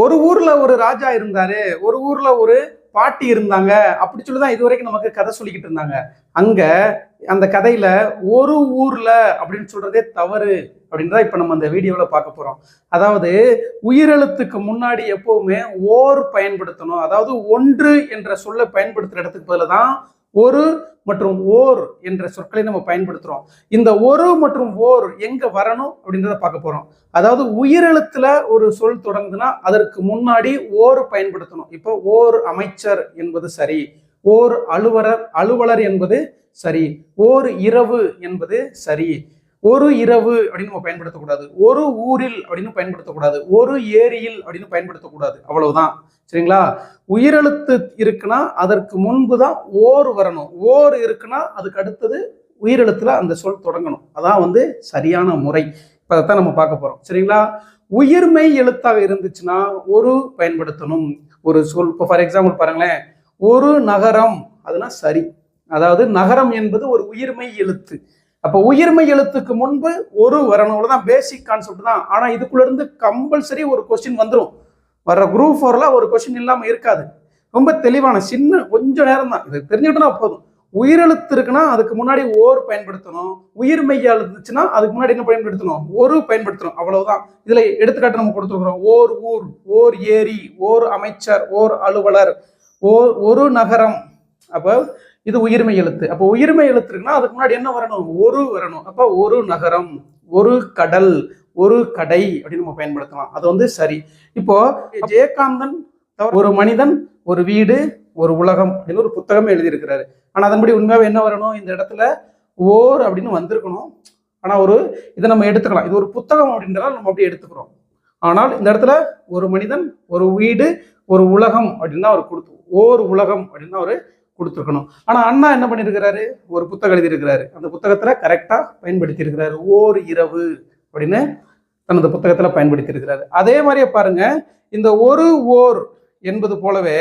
ஒரு ஊர்ல ஒரு ராஜா இருந்தாரு ஒரு ஊர்ல ஒரு பாட்டி இருந்தாங்க அப்படி சொல்லிதான் இது வரைக்கும் நமக்கு கதை சொல்லிக்கிட்டு இருந்தாங்க. அங்க அந்த கதையில ஒரு ஊர்ல அப்படின்னு சொல்றதே தவறு அப்படின்றத இப்ப நம்ம அந்த வீடியோல பார்க்க போறோம். அதாவது உயிரெழுத்துக்கு முன்னாடி எப்பவுமே ஓர் பயன்படுத்தணும் அதாவது ஒன்று என்ற சொல்லை பயன்படுத்துற இடத்துக்கு பதில தான் ஒரு மற்றும் ஓர் என்ற சொற்களை நம்ம பயன்படுத்துகிறோம் இந்த ஒரு மற்றும் ஓர் எங்கே வரணும் அப்படின்றத பார்க்க போகிறோம் அதாவது உயிரெழுத்தில் ஒரு சொல் தொடங்குதுன்னா அதற்கு முன்னாடி ஓர் பயன்படுத்தணும். இப்போ ஓர் அமைச்சர் என்பது சரி. ஓர் அலுவலர் அலுவலர் என்பது சரி. ஓர் இரவு என்பது சரி. ஒரு இரவு அப்படின்னு நம்ம பயன்படுத்தக்கூடாது. ஒரு ஊரில் அப்படின்னு பயன்படுத்தக்கூடாது. ஒரு ஏரியில் அப்படின்னு பயன்படுத்தக்கூடாது. அவ்வளவுதான். சரிங்களா? உயிரெழுத்து இருக்குன்னா அதற்கு முன்பு தான் ஓர் வரணும். ஓர் இருக்குன்னா அதுக்கு அடுத்தது உயிரெழுத்துல அந்த சொல் தொடங்கணும். அதான் வந்து சரியான முறை. இப்போ அதைத்தான் நம்ம பார்க்க போறோம். சரிங்களா? உயிர்மை எழுத்தாக இருந்துச்சுன்னா ஒரு பயன்படுத்தணும். ஒரு சொல் இப்போ ஃபார் எக்ஸாம்பிள் பாருங்களேன். ஒரு நகரம் அதுனா சரி. அதாவது நகரம் என்பது ஒரு உயிர்மை எழுத்து. அப்போ உயிர்மை எழுத்துக்கு முன்பு ஒரு வரணும். தான் பேசிக் கான்செப்ட் தான். ஆனால் இதுக்குள்ள இருந்து கம்பல்சரி ஒரு கொஸ்டின் வந்துடும் வர்ற குரூப் ஃபோரில் ஒரு கொஸ்டின் இல்லாமல் இருக்காது. ரொம்ப தெளிவான சின்ன கொஞ்சம் நேரம் தான். இது தெரிஞ்சுக்கிட்டோம்னா போதும். உயிரெழுத்து இருக்குன்னா அதுக்கு முன்னாடி ஓர் பயன்படுத்தணும். உயிர் மெய்யா இருந்துச்சுன்னா அதுக்கு முன்னாடி என்ன பயன்படுத்தணும்? ஒரு பயன்படுத்தணும். அவ்வளவுதான். இதுல எடுத்துக்காட்டு நம்ம கொடுத்துருக்குறோம். ஓர் ஊர் ஓர் ஏரி ஓர் அமைச்சர் ஓர் அலுவலர் ஓர் ஒரு நகரம். அப்போ இது உயிர்மை எழுத்து. அப்போ உயிர்மை எழுத்து இருக்குன்னா அதுக்கு முன்னாடி என்ன வரணும்? ஒரு வரணும். அப்போ ஒரு நகரம் ஒரு கடல் ஒரு கடை அப்படின்னு நம்ம பயன்படுத்தலாம். அது வந்து சரி. இப்போ ஜெயகாந்தன் ஒரு மனிதன் ஒரு வீடு ஒரு உலகம் அப்படின்னு ஒரு புத்தகமே எழுதியிருக்கிறாரு. ஆனா அதன்படி உண்மையாவே என்ன வரணும்? இந்த இடத்துல ஓர் அப்படின்னு வந்திருக்கணும். ஆனா ஒரு இதை நம்ம எடுத்துக்கலாம். இது ஒரு புத்தகம் அப்படின்றதால நம்ம அப்படியே எடுத்துக்கிறோம். ஆனால் இந்த இடத்துல ஒரு மனிதன் ஒரு வீடு ஒரு உலகம் அப்படின்னு தான் அவர் கொடுத்து ஓர் உலகம் அப்படின்னு தான் அவர் கொடுத்துருக்கணும். ஆனால் அண்ணா என்ன பண்ணியிருக்கிறாரு ஒரு புத்தகம் எழுதியிருக்கிறாரு. அந்த புத்தகத்தில் கரெக்டாக பயன்படுத்தியிருக்கிறார். ஓர் இரவு அப்படின்னு தனது புத்தகத்தில் பயன்படுத்தியிருக்கிறாரு. அதே மாதிரியே பாருங்க இந்த ஒரு ஓர் என்பது போலவே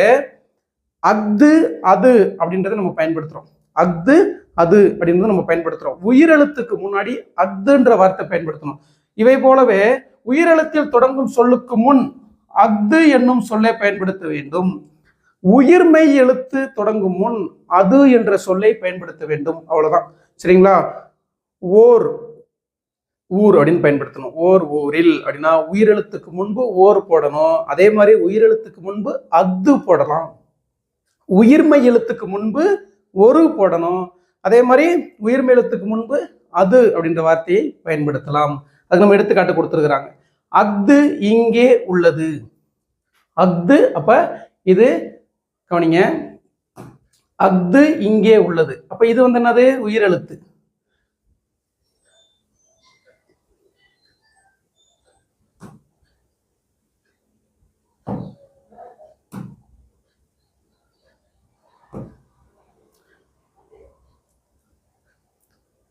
அஃது அது அப்படின்றத நம்ம பயன்படுத்துகிறோம் அஃது அது அப்படின்றத நம்ம பயன்படுத்துகிறோம் உயிரெழுத்துக்கு முன்னாடி அஃதுன்ற வார்த்தை பயன்படுத்தணும். இவை போலவே உயிரெழுத்தில் தொடங்கும் சொல்லுக்கு முன் அஃது என்னும் சொல்லை பயன்படுத்த வேண்டும். உயிர்மை எழுத்து தொடங்கும் முன் அது என்ற சொல்லை பயன்படுத்த வேண்டும். அவ்வளவுதான். சரிங்களா? ஓர் ஊர் அப்படின்னு பயன்படுத்தணும். ஓர் ஊரில் அப்படின்னா உயிரெழுத்துக்கு முன்பு ஓர் போடணும். அதே மாதிரி உயிரெழுத்துக்கு முன்பு அத்து போடலாம். உயிர்மை எழுத்துக்கு முன்பு ஒரு போடணும். அதே மாதிரி உயிர்மை எழுத்துக்கு முன்பு அது அப்படின்ற வார்த்தையை பயன்படுத்தலாம். அதுக்கு நம்ம எடுத்துக்காட்டு கொடுத்துருக்குறாங்க. அஃது இங்கே உள்ளது. அஃது அப்ப இது கவனிங்க. அஃது இங்கே உள்ளது. அப்ப இது வந்து என்னது? உயிரெழுத்து.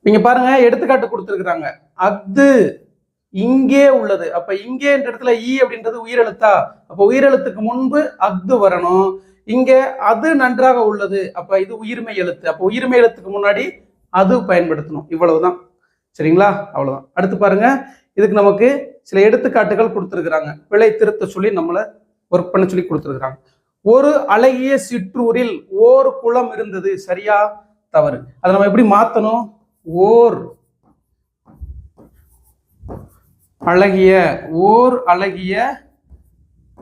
நீங்க பாருங்க எடுத்துக்காட்டு கொடுத்துருக்குறாங்க. அஃது இங்கே உள்ளது. அப்ப இங்கேன்ற இடத்துல ஈ அப்படின்றது உயிரெழுத்தா? அப்ப உயிரெழுத்துக்கு முன்பு அஃது வரணும். இங்கே அது நன்றாக உள்ளது. அப்போ இது உயிர்மை எழுத்து. அப்போ உயிர்மை எழுத்துக்கு முன்னாடி அது பயன்படுத்தணும். இவ்வளவுதான். சரிங்களா? அவ்வளவுதான். அடுத்து பாருங்க. இதுக்கு நமக்கு சில எடுத்துக்காட்டுகள் கொடுத்துருக்குறாங்க. பிழை திருத்த சொல்லி நம்மளை ஒர்க் பண்ண சொல்லி கொடுத்துருக்குறாங்க. ஒரு அழகிய சிற்றூரில் ஓர் குளம் இருந்தது. சரியா? தவறு. அதை நம்ம எப்படி மாத்தணும்? ஓர். அழகிய ஓர் அழகிய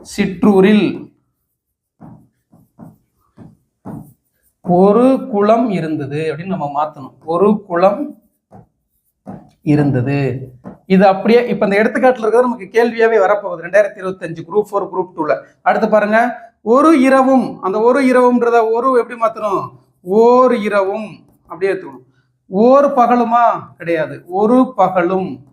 சிற்றூரில் ஒரு குளம் இருந்தது அப்படின்னு நம்ம மாத்தணும். ஒரு குளம் இருந்தது. இது அப்படியே இப்ப இந்த எடுத்துக்காட்டுல இருக்கிறது நமக்கு கேள்வியாவே வரப்போகுது. ரெண்டாயிரத்தி இருபத்தஞ்சு குரூப் ஃபோர் குரூப் டூல அடுத்து பாருங்க. ஒரு இரவும் அந்த ஒரு இரவும்ன்றத ஒரு எப்படி மாத்தணும்? ஓர் இரவும் அப்படியே எடுத்துக்கணும். ஓர் பகலுமா? கிடையாது. ஒரு பகலும்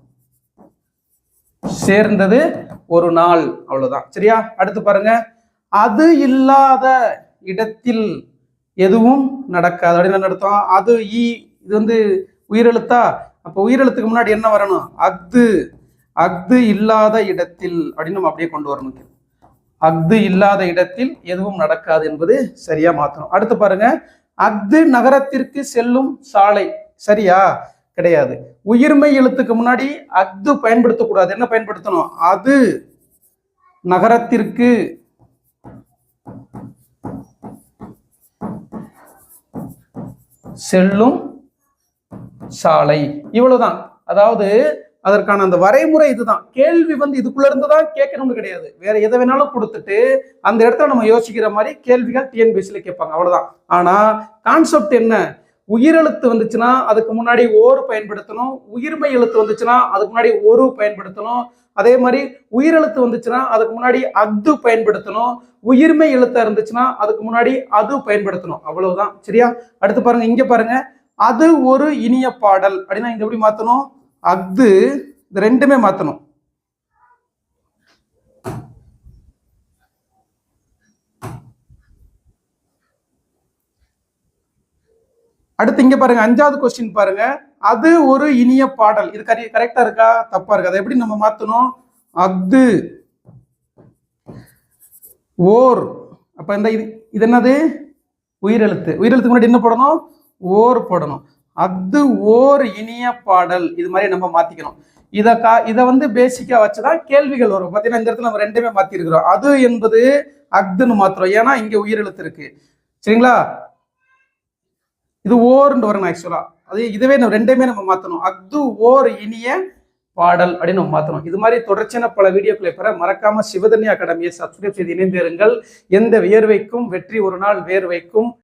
சேர்ந்தது ஒரு நாள். அவ்வளவுதான். சரியா? அடுத்து பாருங்க. அது இல்லாத இடத்தில் எதுவும் நடக்காது. அப்படின்னு என்ன அது ஈ இது வந்து உயிரெழுத்தா? அப்போ உயிரெழுத்துக்கு முன்னாடி என்ன வரணும்? அஃது. அஃது இல்லாத இடத்தில் அப்படின்னு நம்ம அப்படியே கொண்டு வரணும். அஃது இல்லாத இடத்தில் எதுவும் நடக்காது என்பது சரியா மாத்தணும். அடுத்து பாருங்க. அஃது நகரத்திற்கு செல்லும் சாலை சரியா? கிடையாது. உயிர்மை எழுத்துக்கு முன்னாடி அஃது பயன்படுத்தக்கூடாது. என்ன பயன்படுத்தணும்? அது நகரத்திற்கு செல்லும் சாலை. இவ்வளவுதான். அதாவது அதற்கான அந்த வரைமுறை இதுதான். கேள்வி வந்து இதுக்குள்ள இருந்து தான் கேட்கணும்னு கிடையாது. வேற எதை வேணாலும் கொடுத்துட்டு அந்த இடத்துல நம்ம யோசிக்கிற மாதிரி கேள்விகள் டிஎன்பிஎஸ்சியில் கேட்பாங்க. அவ்வளவுதான். ஆனா கான்செப்ட் என்ன? உயிரெழுத்து வந்துச்சுன்னா அதுக்கு முன்னாடி ஓர் பயன்படுத்தணும். உயிர்மை எழுத்து வந்துச்சுன்னா அதுக்கு முன்னாடி ஒரு பயன்படுத்தணும். அதே மாதிரி உயிரெழுத்து வந்துச்சுன்னா அதுக்கு முன்னாடி அது பயன்படுத்தணும். உயிர்மை எழுத்தா இருந்துச்சுன்னா அதுக்கு முன்னாடி அது பயன்படுத்தணும். அவ்வளவுதான். சரியா? அடுத்து பாருங்க இங்க பாருங்க. அது ஒரு இனிய பாடல். அப்படின்னா இங்க எப்படி மாத்தணும்? அஃது. இது ரெண்டுமே மாத்தணும். அடுத்து இங்க பாருங்க அஞ்சாவது கொஸ்டின் பாருங்க. அது ஒரு இனிய பாடல். இது கரி கரெக்டா இருக்கா? தப்பா இருக்கு? அதை எப்படி நம்ம மாத்தணும்? அஃது ஓர். அப்ப இந்த இது இது என்னது? உயிரெழுத்து. உயிரெழுத்துக்கு முன்னாடி என்ன போடணும்? ஓர் போடணும். அஃது ஓர் இனிய பாடல். இது மாதிரி நம்ம மாத்திக்கணும். இதை கா இதை வந்து பேசிக்கா வச்சுதான் கேள்விகள் வரும். பார்த்தீங்கன்னா இந்த இடத்துல நம்ம ரெண்டுமே மாத்திருக்கிறோம். அது என்பது அஃதுன்னு மாத்திரம் ஏன்னா இங்க உயிரெழுத்து இருக்கு. சரிங்களா? இது ஓர்ன்னு வரணும் ஆக்சுவலா அது இதுவே நம்ம ரெண்டையுமே நம்ம மாத்தணும். அக்து ஓர் இனிய பாடல் அப்படின்னு நம்ம மாத்தணும். இது மாதிரி தொடர்ச்சியான பல வீடியோக்களை பெற மறக்காம சிவதன்யா அகாடமியை சப்ஸ்கிரைப் செய்து இணைந்திருங்கள். எந்த வியர்வைக்கும் வெற்றி ஒரு நாள் வேர்வைக்கும்